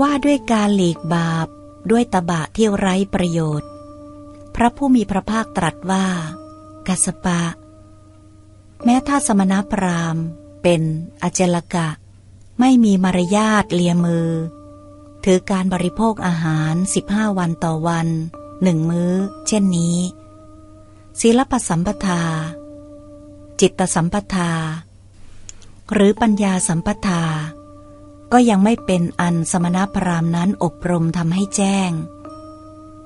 ว่าด้วยการหลีกบาปด้วยตบะที่ไร้ประโยชน์ พระผู้มีพระภาคตรัสว่า กัสปะ แม้ถ้าสมณพราหมณ์ เป็นอเจลกะ ไม่มีมารยาทเลียมือ ถือการบริโภคอาหารสิบห้าวันต่อวันหนึ่งมื้อ เช่นนี้ศีลปสัมปทา จิตสัมปทา หรือปัญญาสัมปทา ก็ยังไม่เป็นอันสมณพราหมณ์นั้นอบรมทำให้แจ้ง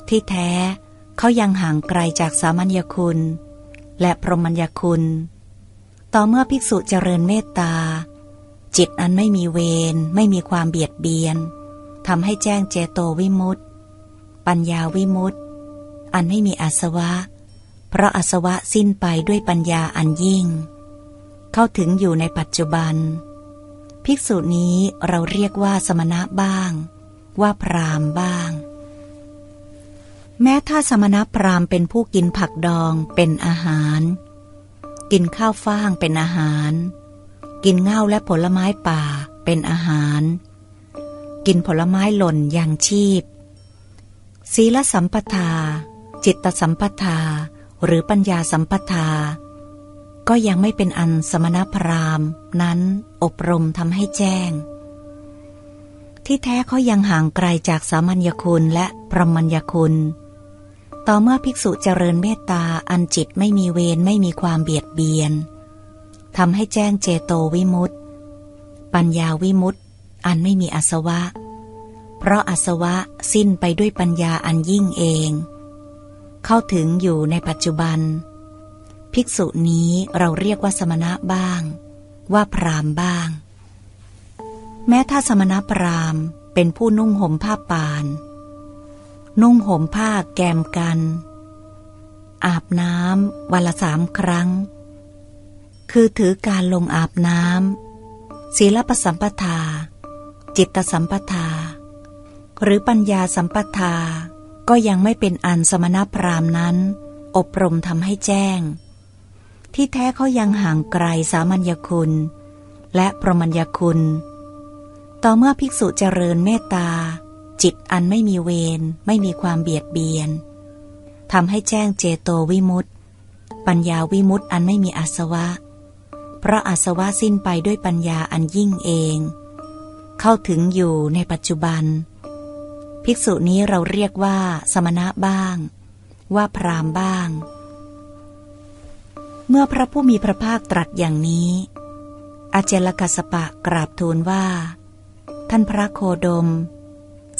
ที่แท้เขายังห่างไกลจากสามัญญคุณ และพรหมัญญคุณ ต่อเมื่อภิกษุเจริญเมตตา จิตอันไม่มีเวรไม่มีความเบียดเบียนทำให้แจ้งเจโตวิมุตติ ปัญญาวิมุตติ อันไม่มีอาสวะ เพราะอาสวะสิ้นไปด้วยปัญญาอันยิ่ง เข้าถึงอยู่ในปัจจุบัน ภิกษุนี้เราเรียกว่าสมณะบ้าง ว่าพรามบ้าง แม้ถ้าสมณพราหมณ์เป็นผู้กินผักดองเป็นอาหาร กินข้าวฟ่างเป็นอาหาร กินเง่าและผลไม้ป่าเป็นอาหาร กินผลไม้หล่นอย่างชีพ ศีลสัมปทา จิตสัมปทา หรือปัญญาสัมปทา ก็ยังไม่เป็นอันสมณพราหมณ์ นั้นอบรมทำให้แจ้ง ที่แท้เขายังห่างไกลจากสามัญญคุณและพรหมัญญคุณ ต่อเมื่อภิกษุเจริญเมตตาอันจิตไม่มีเวรไม่มีความเบียดเบียนทำให้แจ้งเจโตวิมุตติ ปัญญาวิมุตติ อันไม่มีอาสวะ เพราะอาสวะสิ้นไปด้วยปัญญาอันยิ่งเอง เข้าถึงอยู่ในปัจจุบัน ภิกษุนี้เราเรียกว่าสมณะบ้าง ว่าพรามบ้าง แม้ถ้าสมณพราหมณ์เป็นผู้นุ่งห่มผ้าปาน นุ่งห่มผ้าแกมกัน อาบน้ำวันละสามครั้ง คือถือการลงอาบน้ำศีลปสัมปทา จิตสัมปทา หรือปัญญาสัมปทาก็ยังไม่เป็นอันสมณพราหมณ์นั้น อบรมทำให้แจ้ง ที่แท้เขายังห่างไกลสามัญญคุณ และพรหมัญญคุณ ต่อเมื่อภิกษุเจริญเมตตา จิตอันไม่มีเวรไม่มีความเบียดเบียนทำให้แจ้งเจโตวิมุตติปัญญาวิมุตติอันไม่มีอาสวะ เพราะอาสวะสิ้นไปด้วยปัญญาอันยิ่งเอง เข้าถึงอยู่ในปัจจุบัน ภิกษุนี้เราเรียกว่า สมณะบ้าง ว่าพรามบ้าง เมื่อพระผู้มีพระภาคตรัสอย่างนี้ อาเจลกัสปะกราบทูลว่า ท่านพระโคดม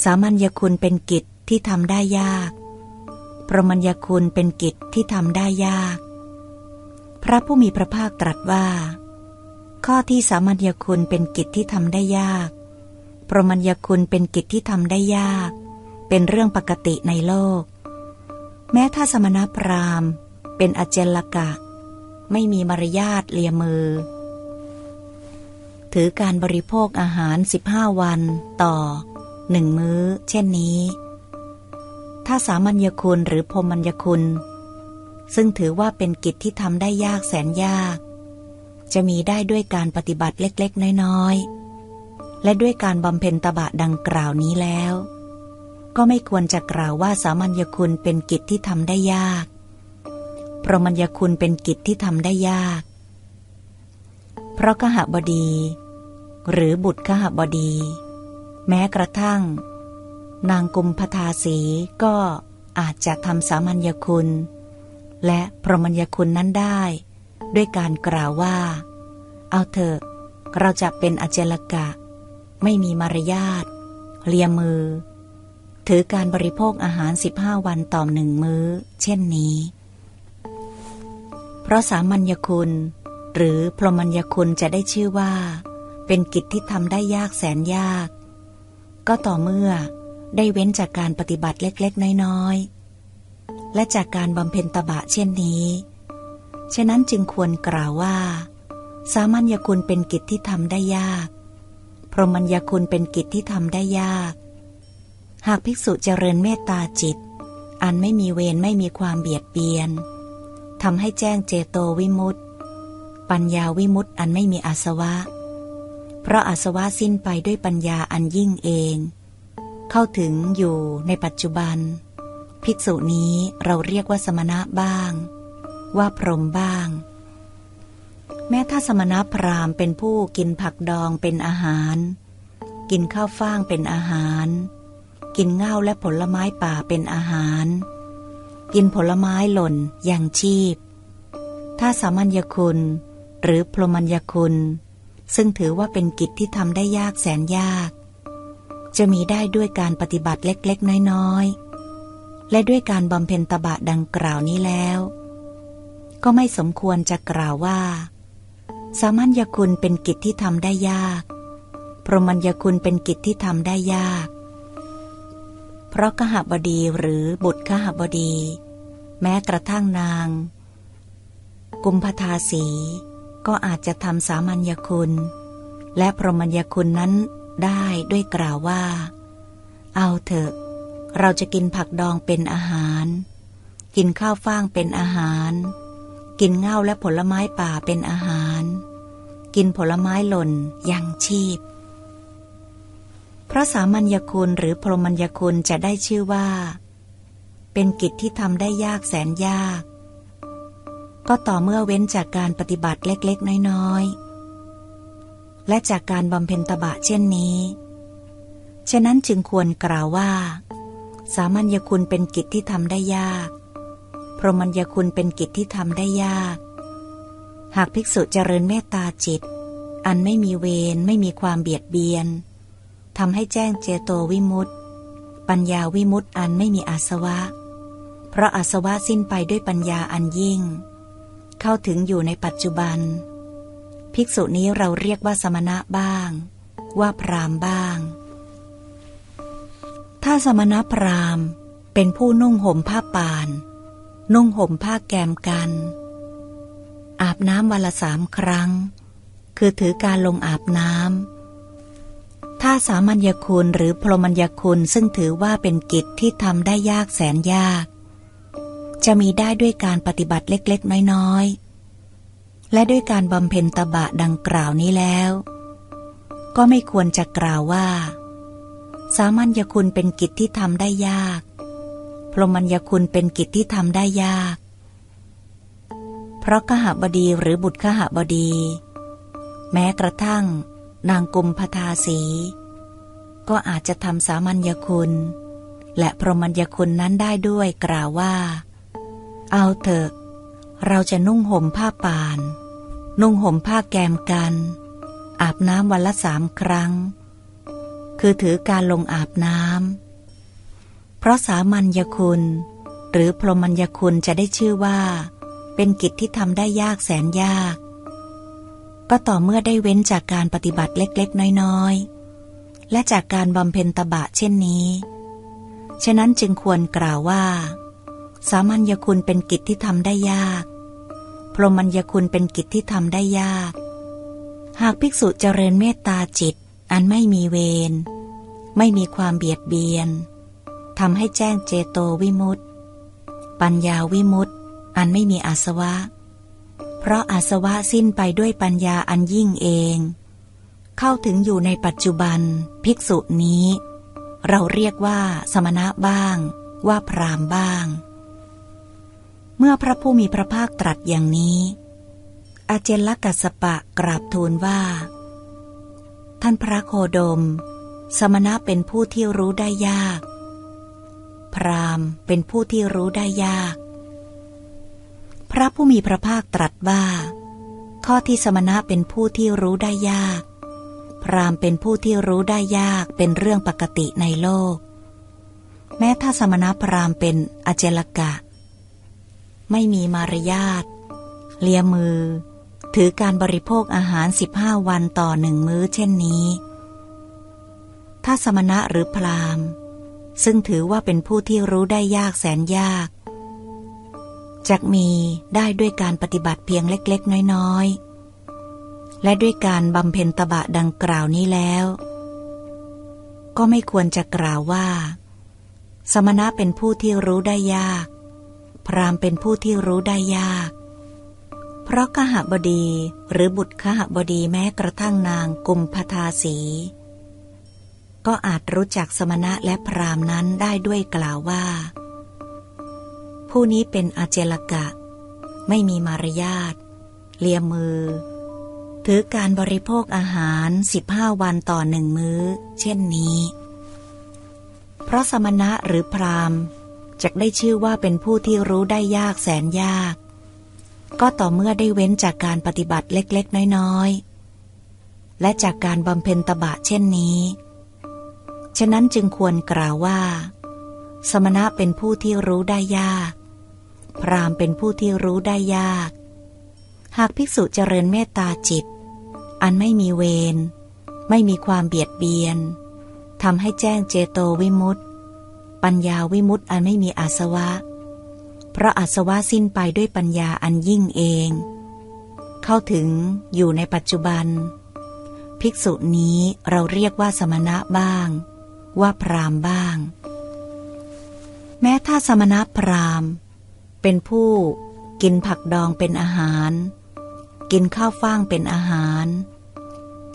สามัญญคุณเป็นกิจที่ทำได้ยากพรหมัญญคุณเป็นกิจที่ทำได้ยาก พระผู้มีพระภาคตรัสว่า ข้อที่สามัญญคุณเป็นกิจที่ทำได้ยากพรหมัญญคุณเป็นกิจที่ทำได้ยาก เป็นเรื่องปกติในโลก แม้ถ้าสมณพราหมณ์ เป็นอเจลกะ ไม่มีมารยาทเลียมือ ถือการบริโภคอาหารสิบห้าวันต่อหนึ่งมื้อ เช่นนี้ ถ้าสามัญญคุณหรือพรมัญญคุณ ซึ่งถือว่าเป็นกิจที่ทำได้ยากแสนยาก จะมีได้ด้วยการปฏิบัติเล็กๆ น้อยๆ และด้วยการบำเพ็ญตบะดังกล่าวนี้แล้ว ก็ไม่ควรจะกล่าวว่าสามัญญคุณเป็นกิจที่ทำได้ยาก พรหมัญญคุณเป็นกิจที่ทำได้ยาก เพราะขหบดี หรือบุตรขหบดี แม้กระทั่ง นางกุมพทาสีก็อาจจะทำสามัญญคุณ และพรหมัญญคุณนั้นได้ ด้วยการกล่าวว่า เอาเถอะเราจะเป็นอเจลกะ ไม่มีมารยาท เลียมือ ถือการบริโภคอาหารสิบห้าวันต่อหนึ่งมื้อ เช่นนี้ เพราะสามัญญคุณ หรือพรหมัญญคุณจะได้ชื่อว่า เป็นกิจที่ทำได้ยากแสนยาก ก็ต่อเมื่อได้เว้นจากการปฏิบัติเล็กๆ น้อยๆ และจากการบำเพ็ญตบะเช่นนี้ ฉะนั้นจึงควรกล่าวว่า สามัญญคุณเป็นกิจที่ทำได้ยาก พรหมัญญคุณเป็นกิจที่ทำได้ยาก หากภิกษุเจริญเมตตาจิต อันไม่มีเวรไม่มีความเบียดเบียน ทำให้แจ้งเจโตวิมุตติปัญญาวิมุตติอันไม่มีอาสวะ เพราะอาสวะสิ้นไปด้วยปัญญาอันยิ่งเอง เข้าถึงอยู่ในปัจจุบัน ภิกษุนี้เราเรียกว่าสมณะบ้าง ว่าพรหมบ้าง แม้ถ้าสมณะพราหมณ์เป็นผู้กินผักดองเป็นอาหาร กินข้าวฟ่างเป็นอาหาร กินเง่าและผลไม้ป่าเป็นอาหาร กินผลไม้หล่นอย่างชีพ ถ้าสามัญญคุณ หรือพรมัญญคุณ ซึ่งถือว่าเป็นกิจที่ทำได้ยากแสนยาก จะมีได้ด้วยการปฏิบัติเล็กๆ น้อยๆ และด้วยการบำเพ็ญตบะดังกล่าวนี้แล้ว ก็ไม่สมควรจะกล่าวว่า สามัญญคุณเป็นกิจที่ทำได้ยาก พรมัญญคุณเป็นกิจที่ทำได้ยากเพราะขหบดีหรือบุตรขหบดี แม้กระทั่งนาง กุมภทาสีก็อาจจะทำสามัญญคุณ และพรหมัญญคุณนั้นได้ด้วยกล่าวว่า เอาเถอะ เราจะกินผักดองเป็นอาหาร กินข้าวฟ่างเป็นอาหาร กินเง่าและผลไม้ป่าเป็นอาหาร กินผลไม้หล่นยังชีพ พระสามัญญคุณหรือพรหมัญญคุณจะได้ชื่อว่า เป็นกิจที่ทำได้ยากแสนยาก ก็ต่อเมื่อเว้นจากการปฏิบัติเล็กๆ น้อยๆ และจากการบำเพ็ญตบะเช่นนี้ ฉะนั้นจึงควรกล่าวว่า สามัญญคุณเป็นกิจที่ทำได้ยาก พรหมัญญคุณเป็นกิจที่ทำได้ยาก หากภิกษุเจริญเมตตาจิต อันไม่มีเวรไม่มีความเบียดเบียนทำให้แจ้งเจโตวิมุตติปัญญาวิมุตติอันไม่มีอาสวะ เพราะอาสวะสิ้นไปด้วยปัญญาอันยิ่ง เข้าถึงอยู่ในปัจจุบัน ภิกษุนี้เราเรียกว่าสมณะบ้าง ว่าพรามบ้าง ถ้าสมณะพรามเป็นผู้นุ่งห่มผ้าป่าน นุ่งห่มผ้าแกมกัน อาบน้ำวันละสามครั้ง คือถือการลงอาบน้ำถ้าสามัญญคุณหรือพรหมัญญคุณซึ่งถือว่าเป็นกิจที่ทำได้ยากแสนยาก จะมีได้ด้วยการปฏิบัติเล็กๆ น้อยๆ และด้วยการบำเพ็ญตบะดังกล่าวนี้แล้ว ก็ไม่ควรจะกล่าวว่า สามัญญคุณเป็นกิจที่ทำได้ยาก พรหมัญญคุณเป็นกิจที่ทำได้ยาก เพราะขหบดีหรือบุตรขหบดี แม้กระทั่ง นางกุมพทาสี ก็อาจจะทำสามัญญคุณและพรหมัญญคุณนั้นได้ด้วยกล่าวว่า เอาเถอะ เราจะนุ่งห่มผ้าป่าน นุ่งห่มผ้าแกมกัน อาบน้ำวันละสามครั้ง คือถือการลงอาบน้ำเพราะสามัญญคุณ หรือพรหมัญญคุณจะได้ชื่อว่า เป็นกิจที่ทำได้ยากแสนยาก ก็ต่อเมื่อได้เว้นจากการปฏิบัติเล็กๆ น้อยๆ และจากการบำเพ็ญตบะเช่นนี้ ฉะนั้นจึงควรกล่าวว่า สามัญญคุณเป็นกิจที่ทำได้ยาก พรหมัญญคุณเป็นกิจที่ทำได้ยาก หากภิกษุเจริญเมตตาจิต อันไม่มีเวร ไม่มีความเบียดเบียนทำให้แจ้งเจโตวิมุตติ ปัญญาวิมุตติ อันไม่มีอาสวะ เพราะอาสวะสิ้นไปด้วยปัญญาอันยิ่งเอง เข้าถึงอยู่ในปัจจุบัน ภิกษุนี้ เราเรียกว่าสมณะบ้าง ว่าพรามบ้าง เมื่อพระผู้มีพระภาคตรัสอย่างนี้ อาเจลกัสปะกราบทูลว่า ท่านพระโคดม สมณะเป็นผู้ที่รู้ได้ยาก พรามเป็นผู้ที่รู้ได้ยาก พระผู้มีพระภาคตรัสว่า ข้อที่สมณะเป็นผู้ที่รู้ได้ยาก พรามเป็นผู้ที่รู้ได้ยากเป็นเรื่องปกติในโลก แม้ถ้าสมณะพรามเป็นอเจลกะ ไม่มีมารยาทเลียมือ ถือการบริโภคอาหารสิบห้าวันต่อหนึ่งมื้อเช่นนี้ ถ้าสมณะหรือพรามซึ่งถือว่าเป็นผู้ที่รู้ได้ยากแสนยากจักมีได้ด้วยการปฏิบัติเพียงเล็กๆ น้อยๆ และด้วยการบำเพ็ญตบะดังกล่าวนี้แล้ว ก็ไม่ควรจะกล่าวว่า สมณะเป็นผู้ที่รู้ได้ยาก พรามเป็นผู้ที่รู้ได้ยาก เพราะขหบดีหรือบุตรขหบดีแม้กระทั่งนางกุมพทาสี ก็อาจรู้จักสมณะและพราหมณ์นั้นได้ด้วยกล่าวว่า ผู้นี้เป็นอาเจลกะ ไม่มีมารยาทเลียมือ ถือการบริโภคอาหารสิบห้าวันต่อหนึ่งมื้อ เช่นนี้ เพราะสมณะหรือพราหมณ์ จะได้ชื่อว่าเป็นผู้ที่รู้ได้ยากแสนยาก ก็ต่อเมื่อได้เว้นจากการปฏิบัติเล็กๆ น้อยๆ และจากการบำเพ็ญตบะเช่นนี้ ฉะนั้นจึงควรกล่าวว่า สมณะเป็นผู้ที่รู้ได้ยาก พรามเป็นผู้ที่รู้ได้ยาก หากภิกษุเจริญเมตตาจิต อันไม่มีเวร ไม่มีความเบียดเบียนทำให้แจ้งเจโตวิมุตติ ปัญญาวิมุตติอันไม่มีอาสวะ เพราะอาสวะสิ้นไปด้วยปัญญาอันยิ่งเอง เข้าถึงอยู่ในปัจจุบัน ภิกษุนี้เราเรียกว่าสมณะบ้าง ว่าพรามบ้าง แม้ถ้าสมณะพรามเป็นผู้กินผักดองเป็นอาหาร กินข้าวฟ่างเป็นอาหาร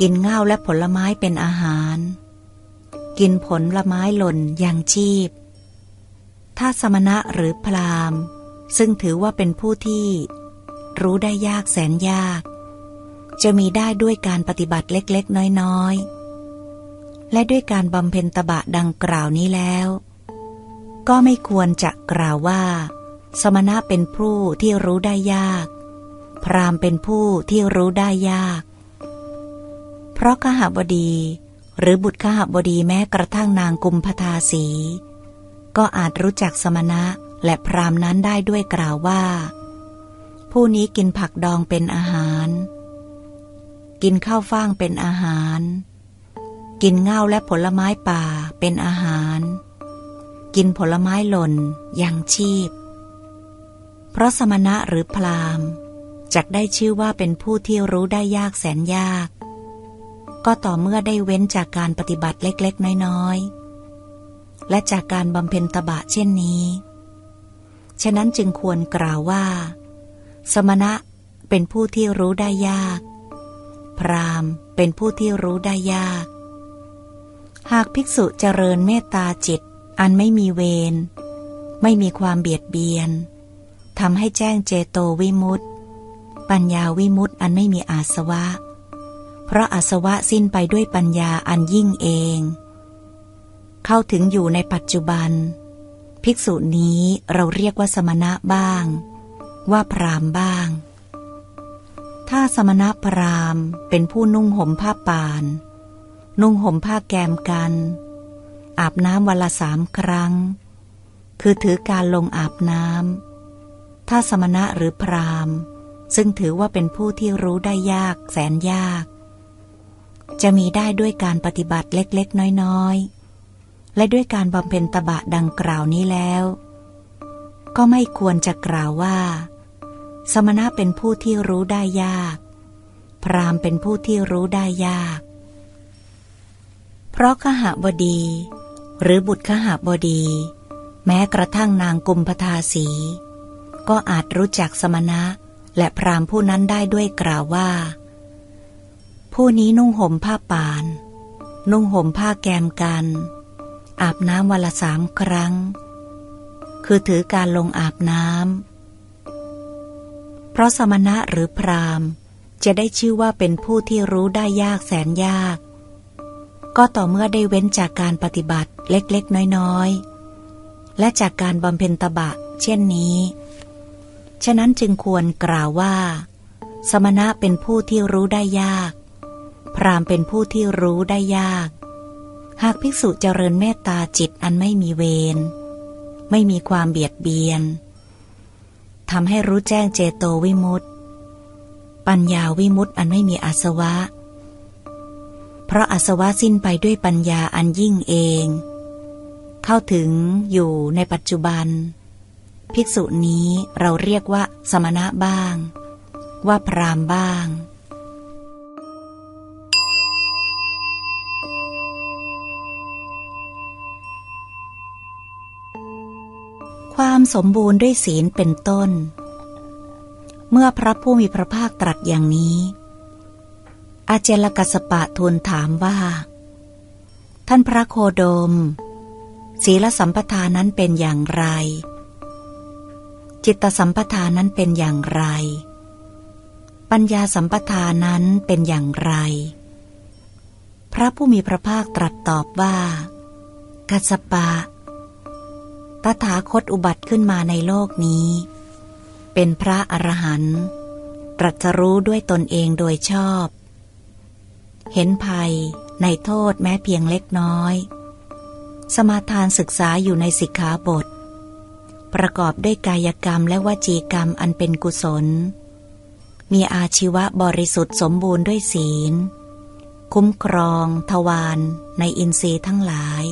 กินเง่าและผลไม้เป็นอาหาร กินผลลไม้หล่นยังชีพ ถ้าสมณะหรือพรามซึ่งถือว่าเป็นผู้ที่ รู้ได้ยากแสนยาก จะมีได้ด้วยการปฏิบัติเล็กๆ น้อยๆ และด้วยการบำเพ็ญตบะดังกล่าวนี้แล้ว ก็ไม่ควรจะกล่าวว่า สมณะเป็นผู้ที่รู้ได้ยาก พรามเป็นผู้ที่รู้ได้ยาก เพราะขหบดีหรือบุตรขหบดีแม้กระทั่งนางกุมพทาสี ก็อาจรู้จักสมณะและพรามนั้นได้ด้วยกล่าวว่า ผู้นี้กินผักดองเป็นอาหาร กินข้าวฟ่างเป็นอาหาร กินเง่าและผลไม้ป่าเป็นอาหาร กินผลไม้หล่นยังชีพ เพราะสมณะหรือพรามจักได้ชื่อว่าเป็นผู้ที่รู้ได้ยากแสนยาก ก็ต่อเมื่อได้เว้นจากการปฏิบัติเล็กๆ น้อยๆ และจากการบำเพ็ญตบะเช่นนี้ ฉะนั้นจึงควรกล่าวว่า สมณะเป็นผู้ที่รู้ได้ยาก พรามเป็นผู้ที่รู้ได้ยาก หากภิกษุเจริญเมตตาจิต อันไม่มีเวร ไม่มีความเบียดเบียนทำให้แจ้งเจโตวิมุตติ ปัญญาวิมุตติอันไม่มีอาสวะ เพราะอาสวะสิ้นไปด้วยปัญญาอันยิ่งเอง เข้าถึงอยู่ในปัจจุบัน ภิกษุนี้เราเรียกว่าสมณะบ้าง ว่าพรามบ้าง ถ้าสมณะพรามเป็นผู้นุ่งห่มผ้าปาน นุ่งห่มผ้าแกมกัน อาบน้ำวันละสามครั้ง คือถือการลงอาบน้ำถ้าสมณะหรือพรามซึ่งถือว่าเป็นผู้ที่รู้ได้ยากแสนยาก จะมีได้ด้วยการปฏิบัติเล็กๆ น้อยๆ และด้วยการบำเพ็ญตบะดังกล่าวนี้แล้ว ก็ไม่ควรจะกล่าวว่า สมณะเป็นผู้ที่รู้ได้ยาก พรามเป็นผู้ที่รู้ได้ยาก เพราะขหบดี หรือบุตรขหบดี แม้กระทั่งนางกุมพทาสี ก็อาจรู้จักสมณะและพรามผู้นั้นได้ด้วยกล่าวว่า ผู้นี้นุ่งห่มผ้าป่าน นุ่งห่มผ้าแกมกัน อาบน้ำวันละสามครั้ง คือถือการลงอาบน้ำเพราะสมณะหรือพรามจะได้ชื่อว่าเป็นผู้ที่รู้ได้ยากแสนยาก ก็ต่อเมื่อได้เว้นจากการปฏิบัติเล็กๆ น้อยๆ และจากการบำเพ็ญตบะ เช่นนี้ ฉะนั้นจึงควรกล่าวว่า สมณะเป็นผู้ที่รู้ได้ยาก พรามเป็นผู้ที่รู้ได้ยาก หากภิกษุเจริญเมตตาจิตอันไม่มีเวร ไม่มีความเบียดเบียนทำให้รู้แจ้งเจโตวิมุตติ ปัญญาวิมุตติอันไม่มีอาสวะ เพราะอาสวะสิ้นไปด้วยปัญญาอันยิ่งเอง เข้าถึงอยู่ในปัจจุบัน ภิกษุนี้เราเรียกว่าสมณะบ้าง ว่าพรามบ้าง ความสมบูรณ์ด้วยศีลเป็นต้น เมื่อพระผู้มีพระภาคตรัสอย่างนี้ อาเจลกัสปะทูลถามว่า ท่านพระโคโดม ศีลสัมปทานั้นเป็นอย่างไร จิตสัมปทานั้นเป็นอย่างไร ปัญญาสัมปทานั้นเป็นอย่างไร พระผู้มีพระภาคตรัสตอบว่า กัสปะ ตถาคตอุบัติขึ้นมาในโลกนี้ เป็นพระอรหันต์ตรัสรู้ด้วยตนเองโดยชอบ เห็นภัยในโทษแม้เพียงเล็กน้อย สมาทานศึกษาอยู่ในสิกขาบท ประกอบด้วยกายกรรมและวจีกรรมอันเป็นกุศล มีอาชีวะบริสุทธิ์สมบูรณ์ด้วยศีล คุ้มครอง ทวารในอินทรีย์ทั้งหลาย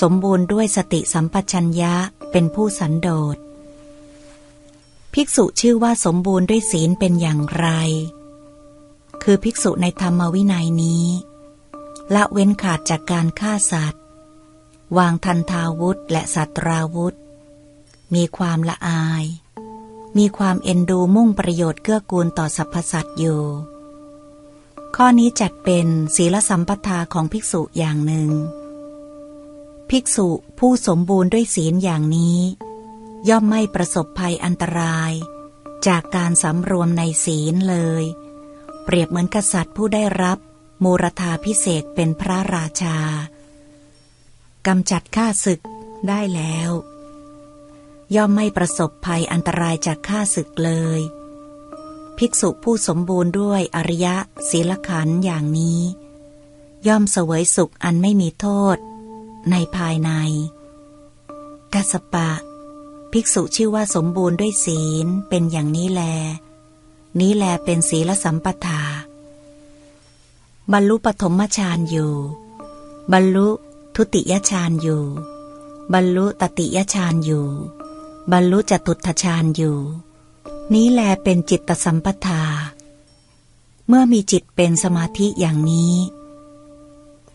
สมบูรณ์ด้วยสติสัมปชัญญะเป็นผู้สันโดษ ภิกษุชื่อว่าสมบูรณ์ด้วยศีลเป็นอย่างไร คือภิกษุในธรรมวินัยนี้ ละเว้นขาดจากการฆ่าสัตว์ วางทันทาวุธและสัตราวุธ มีความละอาย มีความเอ็นดูมุ่งประโยชน์เกื้อกูลต่อสรรพสัตว์อยู่ ข้อนี้จัดเป็นศีลสัมปทาของภิกษุอย่างหนึ่ง ภิกษุผู้สมบูรณ์ด้วยศีลอย่างนี้ ย่อมไม่ประสบภัยอันตราย จากการสำรวมในศีลเลย เปรียบเหมือนกษัตริย์ผู้ได้รับมูรธาพิเศษเป็นพระราชากำจัดข้าศึกได้แล้ว ย่อมไม่ประสบภัยอันตรายจากข้าศึกเลย ภิกษุผู้สมบูรณ์ด้วยอริยะศีลขันอย่างนี้ ย่อมเสวยสุขอันไม่มีโทษ ในภายใน กัสปะ ภิกษุชื่อว่าสมบูรณ์ด้วยศีลเป็นอย่างนี้แล นี้แลเป็นศีลสัมปทา บรรลุปฐมฌานอยู่ บรรลุทุติยฌานอยู่ บรรลุตติยฌานอยู่ บรรลุจตุตฌานอยู่ นี้แลเป็นจิตสัมปทา เมื่อมีจิตเป็นสมาธิอย่างนี้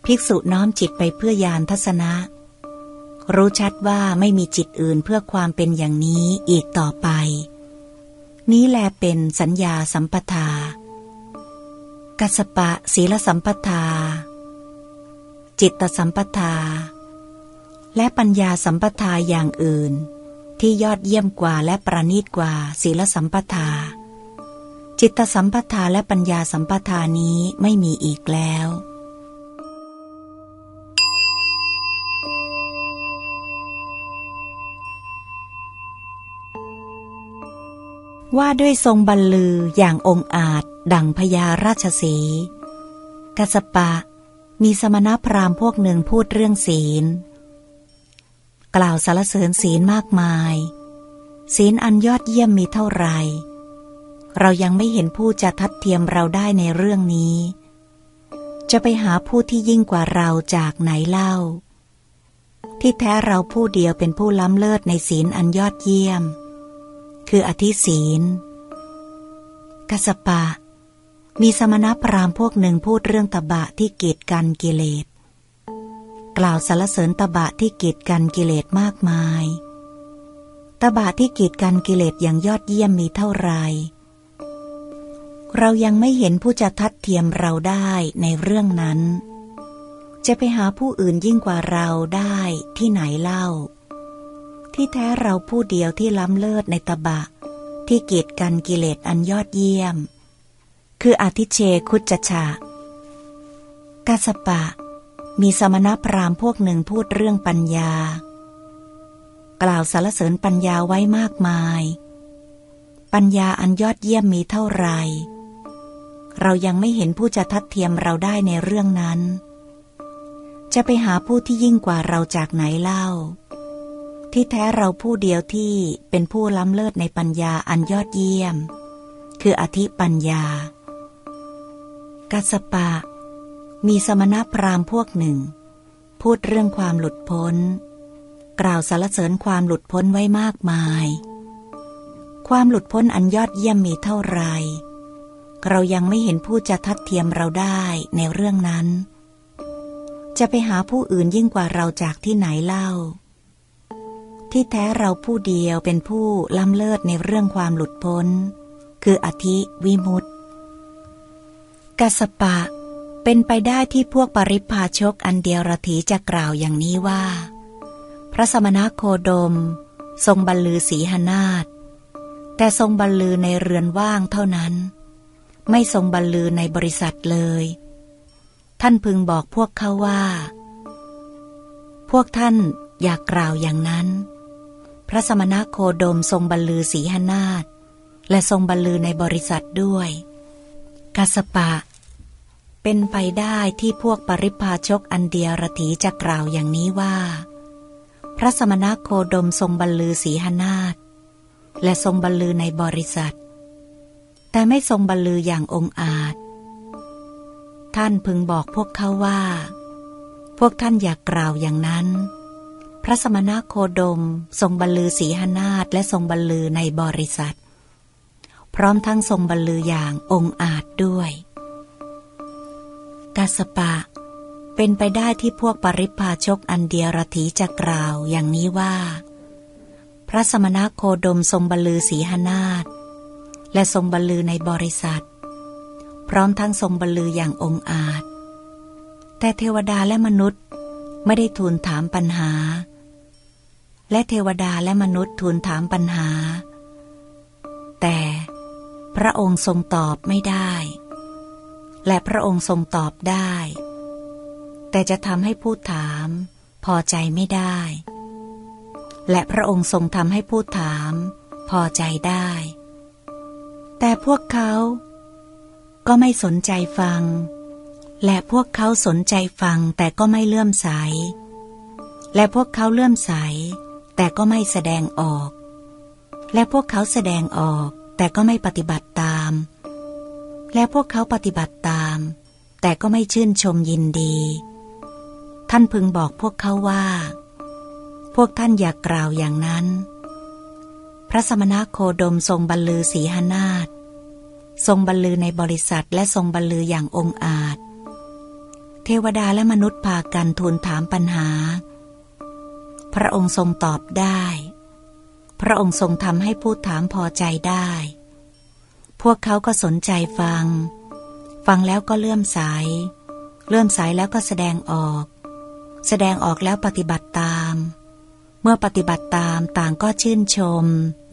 ภิกษุน้อมจิตไปเพื่อยานทัศนะ รู้ชัดว่าไม่มีจิตอื่นเพื่อความเป็นอย่างนี้อีกต่อไป นี้แลเป็นสัญญาสัมปทา กัสปะศีลสัมปทา จิตสัมปทา และปัญญาสัมปทาอย่างอื่น ที่ยอดเยี่ยมกว่าและประณีตกว่าศีลสัมปทา จิตสัมปทาและปัญญาสัมปทานี้ไม่มีอีกแล้ว ว่าด้วยทรงบรรลืออย่างองอาจ ดังพญาราชสีกัสปะ มีสมณพราหมณ์พวกหนึ่งพูดเรื่องศีล กล่าวสารเสริญศีลมากมาย ศีลอันยอดเยี่ยมมีเท่าไหร่เรายังไม่เห็นผู้จะทัดเทียมเราได้ในเรื่องนี้ จะไปหาผู้ที่ยิ่งกว่าเราจากไหนเล่า ที่แท้เราผู้เดียวเป็นผู้ล้ำเลิศในศีลอันยอดเยี่ยม คืออธิศีลกัสปะ มีสมณพราหมณ์พวกหนึ่งพูดเรื่องตบะที่กีดกันกิเลส กล่าวสรรเสริญตบะที่กีดกันกิเลสมากมาย ตบะที่กีดกันกิเลสอย่างยอดเยี่ยมมีเท่าไรเรายังไม่เห็นผู้จะทัดเทียมเราได้ในเรื่องนั้น จะไปหาผู้อื่นยิ่งกว่าเราได้ที่ไหนเล่า ที่แท้เราผู้เดียวที่ล้ำเลิศในตบะ ที่กีดกันกิเลสอันยอดเยี่ยม คืออธิเชคุจฉะกาสปะ มีสมณพราหมณ์พวกหนึ่งพูดเรื่องปัญญา กล่าวสารเสริญปัญญาไว้มากมาย ปัญญาอันยอดเยี่ยมมีเท่าไหร่เรายังไม่เห็นผู้จะทัดเทียมเราได้ในเรื่องนั้น จะไปหาผู้ที่ยิ่งกว่าเราจากไหนเล่า ที่แท้เราผู้เดียวที่เป็นผู้ล้ำเลิศในปัญญาอันยอดเยี่ยม คืออธิปัญญา กัสปะ มีสมณพราหมณ์พวกหนึ่ง พูดเรื่องความหลุดพ้น กล่าวสรรเสริญความหลุดพ้นไว้มากมาย ความหลุดพ้นอันยอดเยี่ยมมีเท่าไร เรายังไม่เห็นผู้จะทัดเทียมเราได้ในเรื่องนั้น จะไปหาผู้อื่นยิ่งกว่าเราจากที่ไหนเล่า ที่แท้เราผู้เดียวเป็นผู้ล้ำเลิศในเรื่องความหลุดพ้น คืออธิวิมุตติกัสปะ เป็นไปได้ที่พวกปริพาชกอันเดียวรถีจะกล่าวอย่างนี้ว่า พระสมณโคดม ทรงบรรลือสีหนาฏแต่ทรงบรรลือในเรือนว่างเท่านั้น ไม่ทรงบรรลือในบริษัทเลย ท่านพึงบอกพวกเขาว่า พวกท่านอยากกล่าวอย่างนั้น ระสมณโคดมทรงบรรลือสีหนาฏและทรงบรรลือในบริษัทด้วยกัสปะ เป็นไปได้ที่พวกปริพาชกอันเดียรถีจะกล่าวอย่างนี้ว่า พระสมณโคดมทรงบรรลือสีหนาฏและทรงบรรลือในบริษัท แต่ไม่ทรงบรรลืออย่างองอาจ ท่านพึงบอกพวกเขาว่า พวกท่านอย่ากกล่าวอย่างนั้น พระสมณโคดม ทรงบรรลือสีหนาฏและทรงบรรลือในบริษัท พร้อมทั้งทรงบรรลืออย่างองอาจด้วยกาสปะ เป็นไปได้ที่พวกปริพาชกอันเดียรถีจะกล่าวอย่างนี้ว่า พระสมณโคดมทรงบรรลือสีหนาฏและทรงบรรลือในบริษัท พร้อมทั้งทรงบรรลืออย่างองอาจ แต่เทวดาและมนุษย์ไม่ได้ทูลถามปัญหา และเทวดาและมนุษย์ทูลถามปัญหา แต่พระองค์ทรงตอบไม่ได้ และพระองค์ทรงตอบได้ แต่จะทำให้ผู้ถามพอใจไม่ได้ และพระองค์ทรงทำให้ผู้ถามพอใจได้ แต่พวกเขาก็ไม่สนใจฟัง และพวกเขาสนใจฟังแต่ก็ไม่เลื่อมใส และพวกเขาเลื่อมใส แต่ก็ไม่แสดงออก และพวกเขาแสดงออก แต่ก็ไม่ปฏิบัติตาม และพวกเขาปฏิบัติตาม แต่ก็ไม่ชื่นชมยินดี ท่านพึงบอกพวกเขาว่า พวกท่านอย่ากกล่าวอย่างนั้น พระสมณโคดมทรงบรรลือสีหนาฏทรงบรรลือในบริษัทและทรงบรรลืออย่างองอาจ เทวดาและมนุษย์พากันทูลถามปัญหา พระองค์ทรงตอบได้ พระองค์ทรงทำให้ผู้ถามพอใจได้ พวกเขาก็สนใจฟัง ฟังแล้วก็เลื่อมใส เลื่อมใสแล้วก็แสดงออก แสดงออกแล้วปฏิบัติตาม เมื่อปฏิบัติตามต่างก็ชื่นชม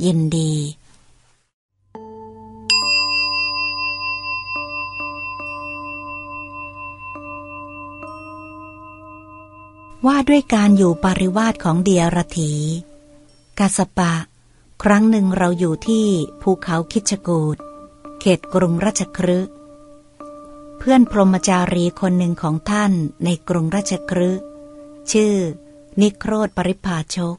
ยินดี ว่าด้วยการอยู่ปริวาสของเดียรถีกาสปะ ครั้งหนึ่งเราอยู่ที่ภูเขาคิชกูดเขตกรุงราชครึเพื่อนพรหมจารีคนหนึ่งของท่านในกรุงราชครึชื่อ นิโครธปริพาชก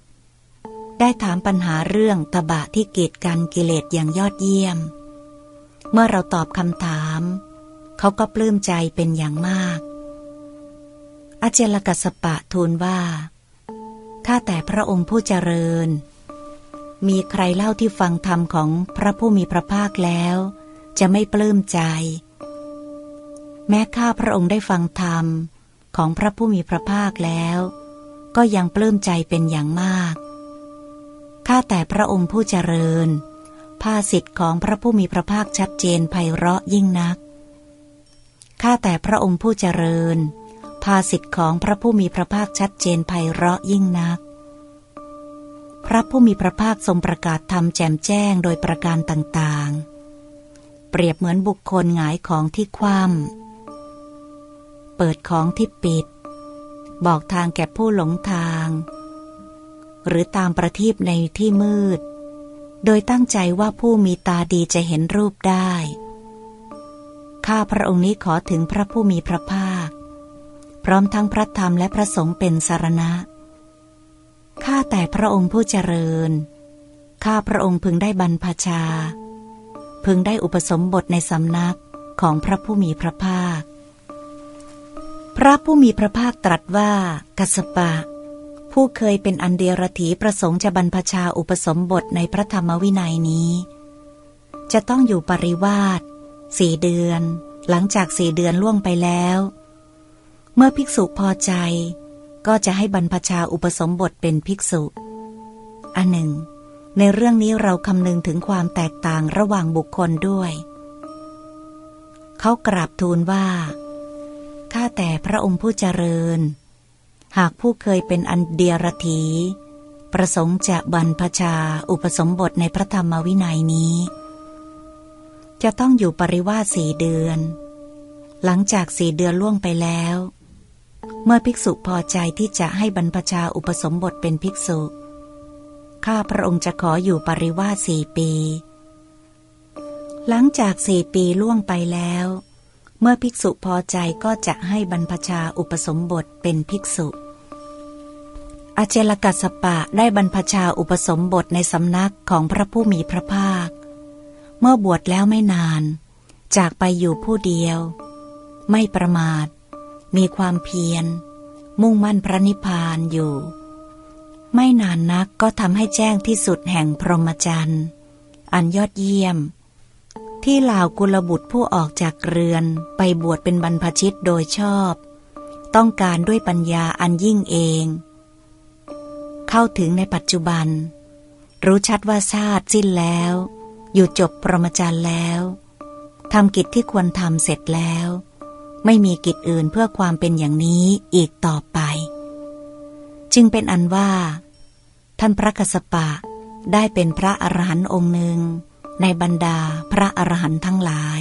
ได้ถามปัญหาเรื่องตบะที่เกีดกันกิเลสอย่างยอดเยี่ยม เมื่อเราตอบคำถาม เขาก็ปลื้มใจเป็นอย่างมาก อาเจลกัสปะทูลว่า ข้าแต่พระองค์ผู้เจริญ มีใครเล่าที่ฟังธรรมของพระผู้มีพระภาคแล้ว จะไม่ปลื้มใจ แม้ข้าพระองค์ได้ฟังธรรมของพระผู้มีพระภาคแล้ว ก็ยังปลื้มใจเป็นอย่างมาก ข้าแต่พระองค์ผู้เจริญ ภาสิทธิ์ของพระผู้มีพระภาคชัดเจนไพเราะยิ่งนัก ข้าแต่พระองค์ผู้เจริญ ภาสิทธิ์ของพระผู้มีพระภาคชัดเจนไพเราะยิ่งนัก พระผู้มีพระภาคทรงประกาศธรรมแจมแจ้งโดยประการต่างๆ เปรียบเหมือนบุคคลหงายของที่คว่ำเปิดของที่ปิด บอกทางแก่ผู้หลงทาง หรือตามประทีปในที่มืด โดยตั้งใจว่าผู้มีตาดีจะเห็นรูปได้ ข้าพระองค์นี้ขอถึงพระผู้มีพระภาค พร้อมทั้งพระธรรมและพระสงฆ์เป็นสารณะ ข้าแต่พระองค์ผู้เจริญ ข้าพระองค์พึงได้บรรพชา พึงได้อุปสมบทในสำนักของพระผู้มีพระภาค พระผู้มีพระภาคตรัสว่า กัสปะ ผู้เคยเป็นอันเดียรถีประสงค์จะบรรพชาอุปสมบทในพระธรรมวินัยนี้ จะต้องอยู่ปริวาสสี่เดือน หลังจากสี่เดือนล่วงไปแล้ว เมื่อภิกษุพอใจ ก็จะให้บรรพชาอุปสมบทเป็นภิกษุอันหนึ่ง ในเรื่องนี้เราคำนึงถึงความแตกต่างระหว่างบุคคลด้วย เขากราบทูลว่า ข้าแต่พระองค์ผู้เจริญ หากผู้เคยเป็นอันเดียรถีประสงค์จะบรรพชาอุปสมบทในพระธรรมวินัยนี้ จะต้องอยู่ปริวาสสี่เดือน หลังจากสี่เดือนล่วงไปแล้ว เมื่อภิกษุพอใจที่จะให้บรรพชาอุปสมบทเป็นภิกษุ ข้าพระองค์จะขออยู่ปริวาสสี่ปี หลังจากสี่ปีล่วงไปแล้ว เมื่อภิกษุพอใจก็จะให้บรรพชาอุปสมบทเป็นภิกษุอาเจลกัสปะได้บรรพชาอุปสมบทในสำนักของพระผู้มีพระภาค เมื่อบวชแล้วไม่นาน จากไปอยู่ผู้เดียว ไม่ประมาท มีความเพียร มุ่งมั่นพระนิพพานอยู่ ไม่นานนักก็ทำให้แจ้งที่สุดแห่งพรหมจรรย์ อันยอดเยี่ยม ที่เหล่ากุลบุตรผู้ออกจากเรือนไปบวชเป็นบรรพชิตโดยชอบ ต้องการด้วยปัญญาอันยิ่งเอง เข้าถึงในปัจจุบัน รู้ชัดว่าชาติสิ้นแล้ว อยู่จบปรหมจารย์แล้วทำกิจที่ควรทำเสร็จแล้ว ไม่มีกิจอื่นเพื่อความเป็นอย่างนี้อีกต่อไป จึงเป็นอันว่า ท่านพระกสปะได้เป็นพระอรหันต์องค์หนึ่ง ในบรรดาพระอรหันต์ทั้งหลาย